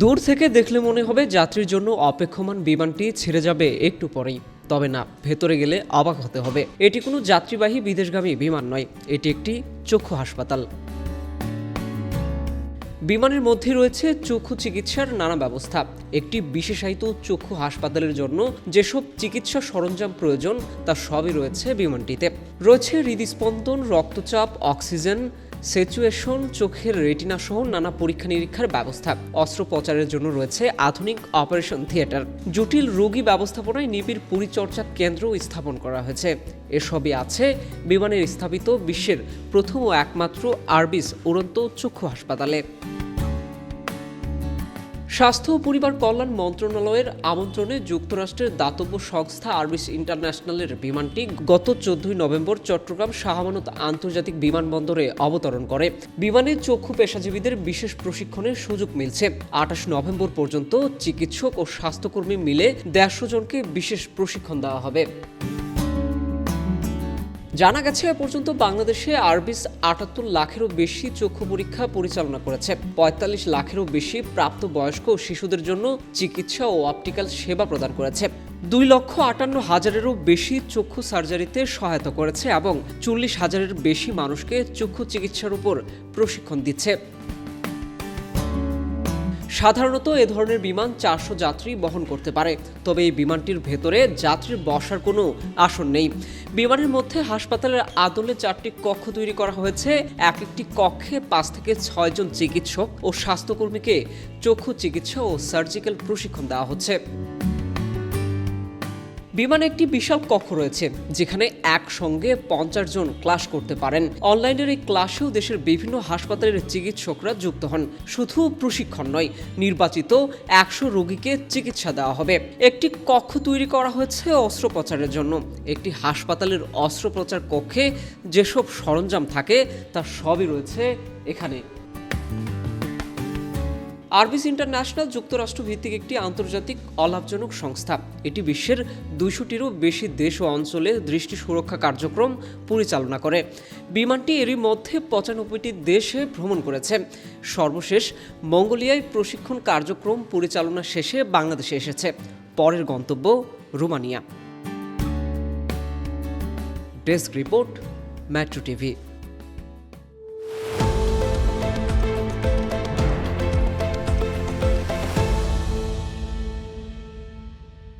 দূর থেকে দেখলে মনে হবে যাত্রীর জন্য অপেক্ষমান বিমানটি ছেড়ে যাবে একটু পরেই। তবে না, ভেতরে গেলে অবাক হতে হবে। এটি কোনো যাত্রীবাহী বিদেশগামী বিমান নয়, এটি একটি চক্ষু হাসপাতাল। বিমানের মধ্যে রয়েছে চক্ষু চিকিৎসার নানা ব্যবস্থা। একটি বিশেষায়িত চক্ষু হাসপাতালের জন্য যেসব চিকিৎসা সরঞ্জাম প্রয়োজন, তা সবই রয়েছে বিমানটিতে। রয়েছে হৃদস্পন্দন, রক্তচাপ, অক্সিজেন সিচুয়েশন চোখের রেটিনা সহ নানা পরীক্ষা নিরীক্ষার ব্যবস্থা। অস্ত্রোপচারের জন্য রয়েছে আধুনিক অপারেশন থিয়েটার জটিল রোগী ব্যবস্থাপনায় নিবিড় পরিচর্যা কেন্দ্র স্থাপন করা হয়েছে। এসবই আছে বিমানের স্থাপিত বিশ্বের প্রথম ও একমাত্র আরবিস উড়ন্ত চক্ষু হাসপাতালে। স্বাস্থ্য ও পরিবার কল্যাণ মন্ত্রণালয়ের আমন্ত্রণে যুক্তরাষ্ট্রের দাতব্য সংস্থা আরবিস ইন্টারন্যাশনালের বিমানটি গত চোদ্দই নভেম্বর চট্টগ্রাম শাহমানত আন্তর্জাতিক বিমানবন্দরে অবতরণ করে। বিমানে চক্ষু পেশাজীবীদের বিশেষ প্রশিক্ষণের সুযোগ মিলছে। আঠাশ নভেম্বর পর্যন্ত চিকিৎসক ও স্বাস্থ্যকর্মী মিলে দেড়শো জনকে বিশেষ প্রশিক্ষণ দেওয়া হবে। জানা গেছে, এ পর্যন্ত বাংলাদেশে আরবিস আটাত্তর লাখেরও বেশি চক্ষু পরীক্ষা পরিচালনা করেছে। পঁয়তাল্লিশ লাখেরও বেশি প্রাপ্তবয়স্ক ও শিশুদের জন্য চিকিৎসা ও অপটিক্যাল সেবা প্রদান করেছে। দুই লক্ষ আটান্ন হাজারেরও বেশি চক্ষু সার্জারিতে সহায়তা করেছে এবং চল্লিশ হাজারের বেশি মানুষকে চক্ষু চিকিৎসার উপর প্রশিক্ষণ দিচ্ছে। সাধারণত এ ধরনের বিমান চারশো যাত্রী বহন করতে পারে, তবে এই বিমানটির ভেতরে যাত্রীর বসার কোনো আসন নেই। বিমানের মধ্যে হাসপাতালের আদলে চারটি কক্ষ তৈরি করা হয়েছে, এক একটি কক্ষে পাঁচ থেকে ছয়জন চিকিৎসক ও স্বাস্থ্যকর্মীকে চক্ষু চিকিৎসা ও সার্জিক্যাল প্রশিক্ষণ দেওয়া হচ্ছে। বিমানে একটি বিশাল কক্ষ রয়েছে, যেখানে একসঙ্গে পঞ্চাশ জন ক্লাস করতে পারেন। অনলাইনের এই ক্লাসেও দেশের বিভিন্ন হাসপাতালের চিকিৎসকরা যুক্ত হন। শুধু প্রশিক্ষণ নয়, নির্বাচিত একশো রোগীকে চিকিৎসা দেওয়া হবে। একটি কক্ষ তৈরি করা হয়েছে অস্ত্রোপচারের জন্য। একটি হাসপাতালের অস্ত্রোপচার কক্ষে যেসব সরঞ্জাম থাকে তা সবই রয়েছে এখানে। আরবিস ইন্টারন্যাশনাল যুক্তরাষ্ট্র ভিত্তিক একটি আন্তর্জাতিক অলাভজনক সংস্থা। এটি বিশ্বের দুইশোটিরও বেশি দেশ ও অঞ্চলে দৃষ্টি সুরক্ষা কার্যক্রম পরিচালনা করে। বিমানটি এরই মধ্যে পঁচানব্বইটি দেশে ভ্রমণ করেছে। সর্বশেষ মঙ্গোলিয়ায় প্রশিক্ষণ কার্যক্রম পরিচালনা শেষে বাংলাদেশে এসেছে। পরের গন্তব্য Romania. Desk report metro TV.